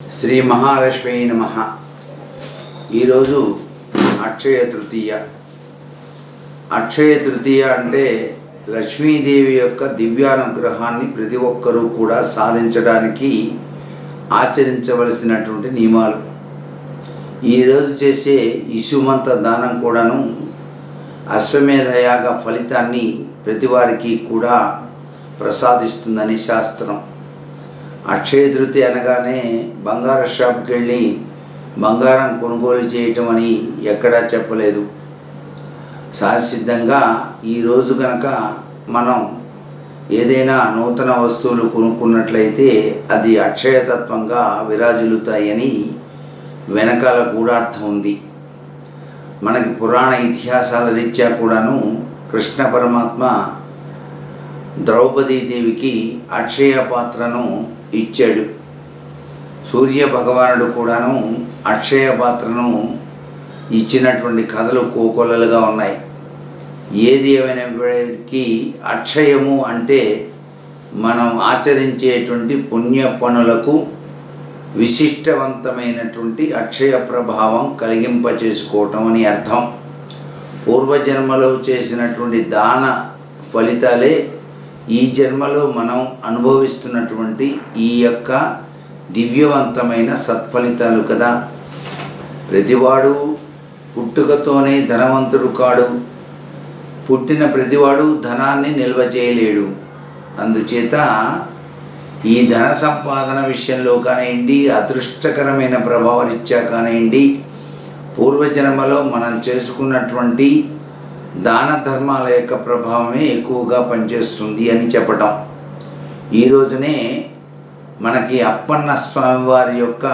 శ్రీ మహాలక్ష్మి నమ. ఈరోజు అక్షయ తృతీయ. అక్షయ తృతీయ అంటే లక్ష్మీదేవి యొక్క దివ్యానుగ్రహాన్ని ప్రతి ఒక్కరూ కూడా సాధించడానికి ఆచరించవలసినటువంటి నియమాలు. ఈరోజు చేసే ఇసుమంత దానం కూడాను అశ్వమేధయాగ ఫలితాన్ని ప్రతి వారికి కూడా ప్రసాదిస్తుందని శాస్త్రం. అక్షయ తృతి అనగానే బంగారు షాప్కి వెళ్ళి బంగారం కొనుగోలు చేయటం అని ఎక్కడా చెప్పలేదు. సహసిద్ధంగా ఈరోజు కనుక మనం ఏదైనా నూతన వస్తువులు కొనుక్కున్నట్లయితే అది అక్షయతత్వంగా విరాజిల్లుతాయని వెనకాల గూఢార్థం ఉంది. మనకి పురాణ ఇతిహాసాల రీత్యా కూడాను కృష్ణ పరమాత్మ ద్రౌపదీదేవికి అక్షయ పాత్రను ఇచ్చాడు. సూర్య భగవానుడు కూడాను అక్షయ పాత్రను ఇచ్చినటువంటి కథలు కోకొల్లలుగా ఉన్నాయి. ఏది ఏమైనప్పటికీ అక్షయము అంటే మనం ఆచరించేటువంటి పుణ్య పనులకు విశిష్టవంతమైనటువంటి అక్షయ ప్రభావం కలిగింపచేసుకోవటం అని అర్థం. పూర్వజన్మలో చేసినటువంటి దాన ఫలితాలే ఈ జన్మలో మనం అనుభవిస్తున్నటువంటి ఈ యొక్క దివ్యవంతమైన సత్ఫలితాలు కదా. ప్రతివాడు పుట్టుకతోనే ధనవంతుడు కాడు. పుట్టిన ప్రతివాడు ధనాన్ని నిల్వ చేయలేడు. అందుచేత ఈ ధన సంపాదన విషయంలో కానివ్వండి అదృష్టకరమైన ప్రభావరీత్యా కానివ్వండి పూర్వజన్మలో మనం చేసుకున్నటువంటి దాన ధర్మాల యొక్క ప్రభావమే ఎక్కువగా పనిచేస్తుంది అని చెప్పటం. ఈ రోజునే మనకి అప్పన్న స్వామి వారి యొక్క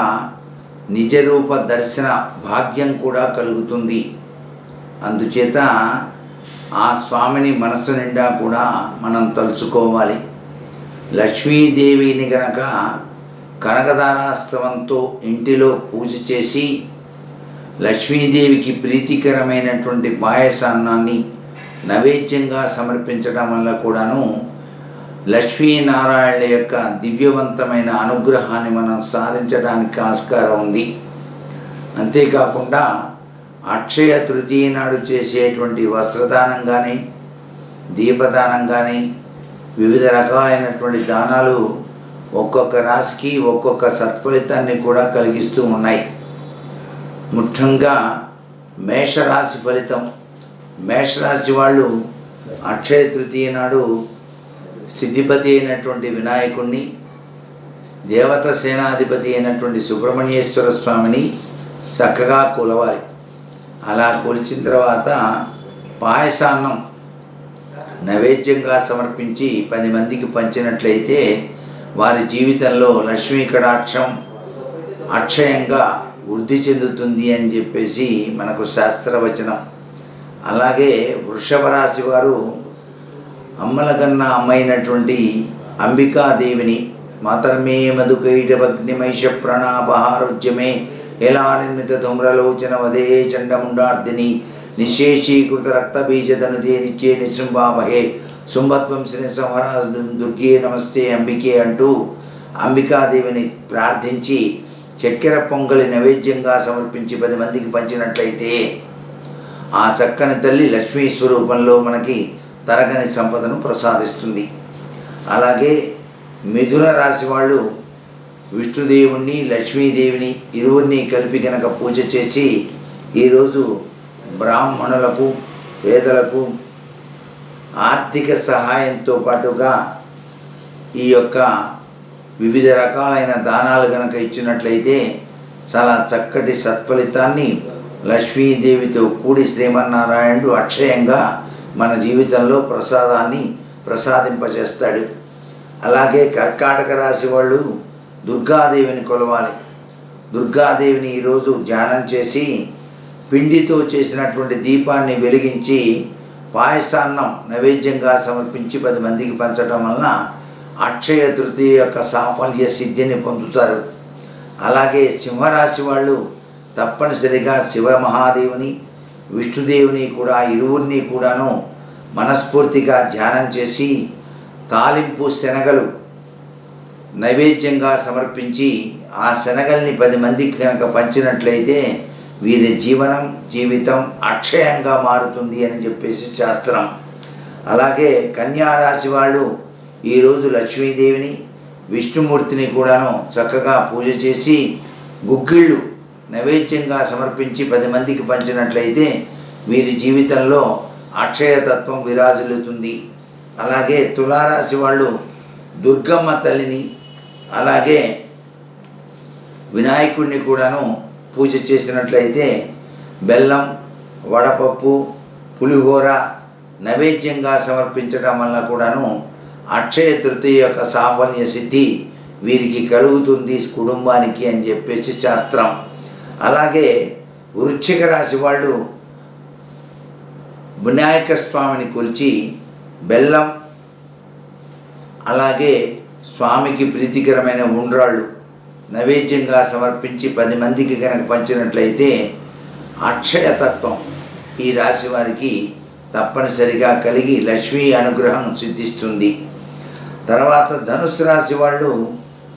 నిజరూప దర్శన భాగ్యం కూడా కలుగుతుంది. అందుచేత ఆ స్వామిని మనసు నిండా కూడా మనం తలుచుకోవాలి. లక్ష్మీదేవిని గనక కనకదారాస్తవంతో ఇంటిలో పూజ చేసి లక్ష్మీదేవికి ప్రీతికరమైనటువంటి పాయసాన్నాన్ని నైవేద్యంగా సమర్పించడం వల్ల కూడాను లక్ష్మీనారాయణ యొక్క దివ్యవంతమైన అనుగ్రహాన్ని మనం సాధించడానికి ఆస్కారం ఉంది. అంతేకాకుండా అక్షయ తృతీయ నాడు చేసేటువంటి వస్త్రదానం కానీ దీపదానం కానీ వివిధ రకాలైనటువంటి దానాలు ఒక్కొక్క రాశికి ఒక్కొక్క సత్ఫలితాన్ని కూడా కలిగిస్తూ ఉన్నాయి. ముఖ్యంగా మేషరాశి ఫలితం. మేషరాశి వాళ్ళు అక్షయ తృతీయ నాడు స్థితిపతి అయినటువంటి వినాయకుణ్ణి దేవత సేనాధిపతి అయినటువంటి సుబ్రహ్మణ్యేశ్వర స్వామిని చక్కగా కొలవాలి. అలా కొలిచిన తర్వాత పాయసాన్నం నైవేద్యంగా సమర్పించి పది మందికి పంచినట్లయితే వారి జీవితంలో లక్ష్మీ కడాక్షం అక్షయంగా వృద్ధి చెందుతుంది అని చెప్పేసి మనకు శాస్త్రవచనం. అలాగే వృషభ రాశి వారు అమ్మల కన్నా అమ్మైనటువంటి అంబికాదేవిని మాతర్మే మధుకైటభగ్నిమైష ప్రణాపహారోజ్యమే ఎలా నిర్మిత ధూమ్రలోచన వదే చండముండార్దిని నిశేషీకృత రక్తబీజధనుదే దేనిచ్చే నిశృంభామహే శుంభత్వం శ్రీ సంహరా దుర్గే నమస్తే అంబికే అంటూ అంబికాదేవిని ప్రార్థించి చక్కెర పొంగలి నైవేద్యంగా సమర్పించి పది మందికి పంచినట్లయితే ఆ చక్కని తల్లి లక్ష్మీ స్వరూపంలో మనకి తరగని సంపదను ప్రసాదిస్తుంది. అలాగే మిథున రాశి వాళ్ళు విష్ణుదేవుణ్ణి లక్ష్మీదేవిని ఇరువురిని కలిపి కనుక పూజ చేసి ఈరోజు బ్రాహ్మణులకు పేదలకు ఆర్థిక సహాయంతో పాటుగా ఈ యొక్క వివిధ రకాలైన దానాలు కనుక ఇచ్చినట్లయితే చాలా చక్కటి సత్ఫలితాన్ని లక్ష్మీదేవితో కూడి శ్రీమన్నారాయణుడు అక్షయంగా మన జీవితంలో ప్రసాదాన్ని ప్రసాదింపజేస్తాడు. అలాగే కర్కాటక రాశి వాళ్ళు దుర్గాదేవిని కొలవాలి. దుర్గాదేవిని ఈరోజు ధ్యానం చేసి పిండితో చేసినటువంటి దీపాన్ని వెలిగించి పాయసాన్నం నైవేద్యంగా సమర్పించి పది మందికి పంచడం వలన అక్షయ తృతీయ యొక్క సాఫల్య సిద్ధిని పొందుతారు. అలాగే సింహరాశి వాళ్ళు తప్పనిసరిగా శివ మహాదేవుని విష్ణుదేవుని కూడా ఇరువురిని కూడాను మనస్ఫూర్తిగా ధ్యానం చేసి తాలింపు శనగలు నైవేద్యంగా సమర్పించి ఆ శనగల్ని పది మందికి కనుక పంచినట్లయితే వీరి జీవనం జీవితం అక్షయంగా మారుతుంది అని చెప్పేసి శాస్త్రం. అలాగే కన్యారాశి వాళ్ళు ఈరోజు లక్ష్మీదేవిని విష్ణుమూర్తిని కూడాను చక్కగా పూజ చేసి గుగ్గిళ్ళు నైవేద్యంగా సమర్పించి పది మందికి పంచినట్లయితే వీరి జీవితంలో అక్షయతత్వం విరాజిల్లుతుంది. అలాగే తులారాశి వాళ్ళు దుర్గమ్మ తల్లిని అలాగే వినాయకుడిని కూడాను పూజ చేసినట్లయితే బెల్లం వడపప్పు పులిహోర నైవేద్యంగా సమర్పించడం వల్ల కూడాను అక్షయ తృతీయ యొక్క సాఫల్య సిద్ధి వీరికి కలుగుతుంది కుటుంబానికి అని చెప్పేసి శాస్త్రం. అలాగే వృశ్చిక రాశి వాళ్ళు వినాయక స్వామిని కొలిచి బెల్లం అలాగే స్వామికి ప్రీతికరమైన ఉండ్రాళ్ళు నైవేద్యంగా సమర్పించి పది మందికి కనుక పంచినట్లయితే అక్షయతత్వం ఈ రాశి వారికి తప్పనిసరిగా కలిగి లక్ష్మీ అనుగ్రహం సిద్ధిస్తుంది. తర్వాత ధనుసు రాశి వాళ్ళు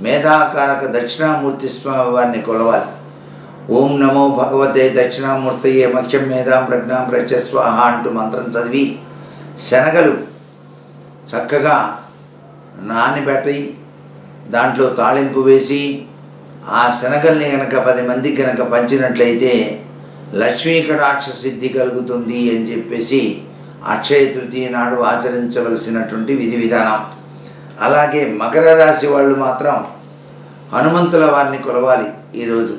మేధాకారక దక్షిణామూర్తి స్వామి వారిని కొలవాలి. ఓం నమో భగవతే దక్షిణామూర్తయే మఖ్యం మేధాం ప్రజ్ఞాం ప్రచ స్వాహ అంటూ మంత్రం చదివి శనగలు చక్కగా నానబెట్టి దాంట్లో తాళింపు వేసి ఆ శనగల్ని కనుక పది మంది కనుక పంచినట్లయితే లక్ష్మీకటాక్ష సిద్ధి కలుగుతుంది అని చెప్పేసి అక్షయ తృతీయ నాడు ఆచరించవలసినటువంటి విధి విధానం. అలాగే మకర రాశి వాళ్ళు మాత్రం హనుమంతుల వారిని కొలవాలి ఈరోజు.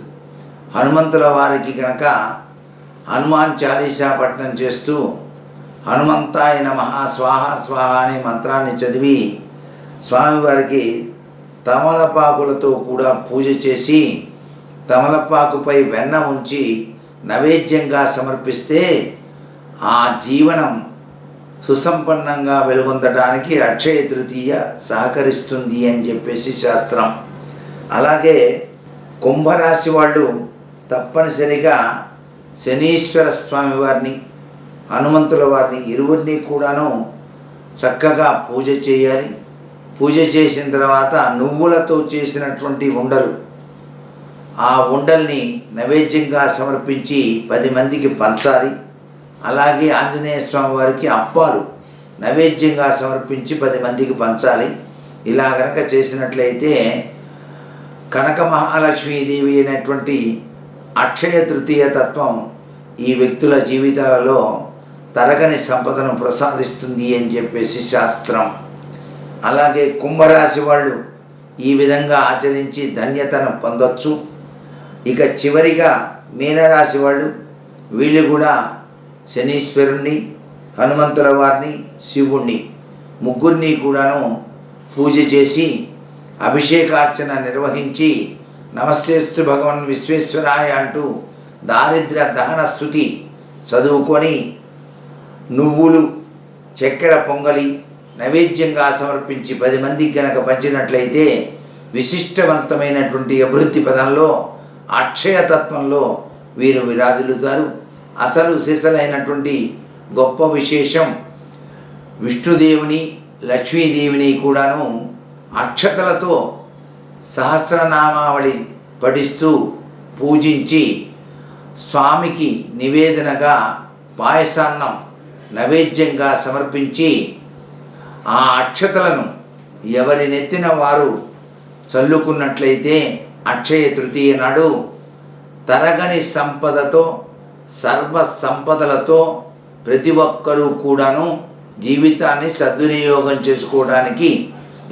హనుమంతుల వారికి కనుక హనుమాన్ చాలీసా పఠనం చేస్తూ హనుమంతాయ నమ స్వాహ స్వాహ అనే మంత్రాన్ని చదివి స్వామివారికి తమలపాకులతో కూడా పూజ చేసి తమలపాకుపై వెన్న ఉంచి నైవేద్యంగా సమర్పిస్తే ఆ జీవనం సుసంపన్నంగా వెలుగొందడానికి అక్షయ తృతీయ సహకరిస్తుంది అని చెప్పేసి శాస్త్రం. అలాగే కుంభరాశి వాళ్ళు తప్పనిసరిగా శనీశ్వర స్వామి వారిని హనుమంతుల వారిని ఇరువురిని కూడాను చక్కగా పూజ చేయాలి. పూజ చేసిన తర్వాత నువ్వులతో చేసినటువంటి ఉండలు ఆ ఉండల్ని నైవేద్యంగా సమర్పించి పది మందికి పంచాలి. అలాగే ఆంజనేయ స్వామి వారికి అప్పాలు నైవేద్యంగా సమర్పించి పది మందికి పంచాలి. ఇలా కనుక చేసినట్లయితే కనక మహాలక్ష్మీదేవి అయినటువంటి అక్షయ తృతీయ తత్వం ఈ వ్యక్తుల జీవితాలలో తరగని సంపదను ప్రసాదిస్తుంది అని చెప్పేసి శాస్త్రం. అలాగే కుంభరాశి వాళ్ళు ఈ విధంగా ఆచరించి ధన్యతను పొందొచ్చు. ఇక చివరిగా మీనరాశి వాళ్ళు వీళ్ళు కూడా శనీశ్వరుణ్ణి హనుమంతుల వారిని శివుణ్ణి ముగ్గురిని కూడాను పూజ చేసి అభిషేకార్చన నిర్వహించి నమస్తేస్తు భగవన్ విశ్వేశ్వరాయ అంటూ దారిద్ర్య దహన స్థుతి చదువుకొని నువ్వులు చక్కెర పొంగలి నైవేద్యంగా సమర్పించి పది మందికి కనుక పంచినట్లయితే విశిష్టవంతమైనటువంటి అభివృద్ధి పదంలో అక్షయతత్వంలో వీరు విరాజులుతారు అసలు సిసలైనటువంటి గొప్ప విశేషం విష్ణుదేవుని లక్ష్మీదేవిని కూడాను అక్షతలతో సహస్రనామావళి పఠిస్తూ పూజించి స్వామికి నివేదనగా పాయసాన్నం నైవేద్యంగా సమర్పించి ఆ అక్షతలను ఎవరి నెత్తిన వారు చల్లుకున్నట్లయితే అక్షయ తృతీయ నాడు తరగని సంపదతో సర్వ సంపదలతో ప్రతి ఒక్కరూ కూడాను జీవితాన్ని సద్వినియోగం చేసుకోవడానికి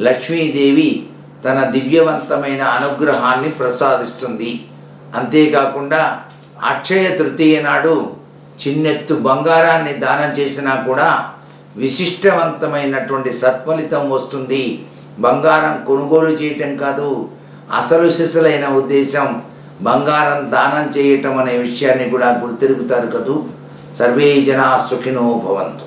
లక్ష్మీదేవి తన దివ్యవంతమైన అనుగ్రహాన్ని ప్రసాదిస్తుంది. అంతేకాకుండా అక్షయ తృతీయ నాడు చిన్నెత్తు బంగారాన్ని దానం చేసినా కూడా విశిష్టవంతమైనటువంటి సత్ఫలితం వస్తుంది. బంగారం కొనుగోలు చేయటం కాదు అసలు సిసలైన ఉద్దేశం బంగారం దానం చేయటం అనే విషయాన్ని కూడా గుర్తెరుగుతారు కదూ? సర్వే జనా సుఖినో భవంతు.